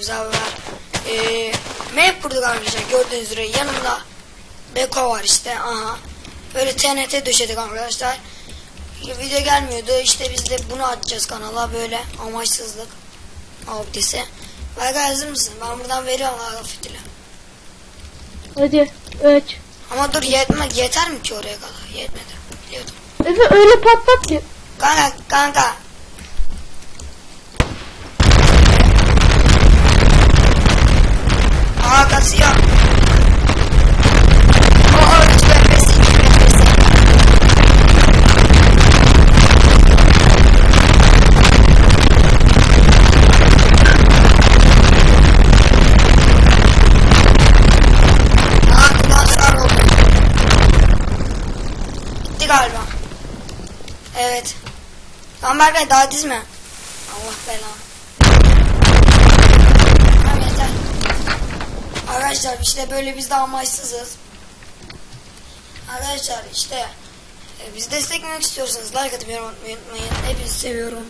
tuzak kurduk arkadaşlar gördüğünüz üzere yanımda Beko var işte aha. Böyle TNT döşedik arkadaşlar. Video gelmiyordu işte biz de bunu atacağız kanala böyle amaçsızlık abdesi. Belki hazır mısın? Ben buradan veriyorum abi fitili. Hadi. Üç. Ama dur yetme, yeter mi ki oraya kadar? Yetmedi. Biliyordum. Efe öyle patlat ki. Kanka kanka. Aa kulağım sağır oldu. Gitti galiba. Evet. Lan Berkay daha dizme. Allah belanı. Tamam yeter. Arkadaşlar işte böyle biz de amaçsızız. Arkadaşlar işte e, bizi desteklemek istiyorsanız like atıp yorum unutmayın. Hepinizi seviyorum.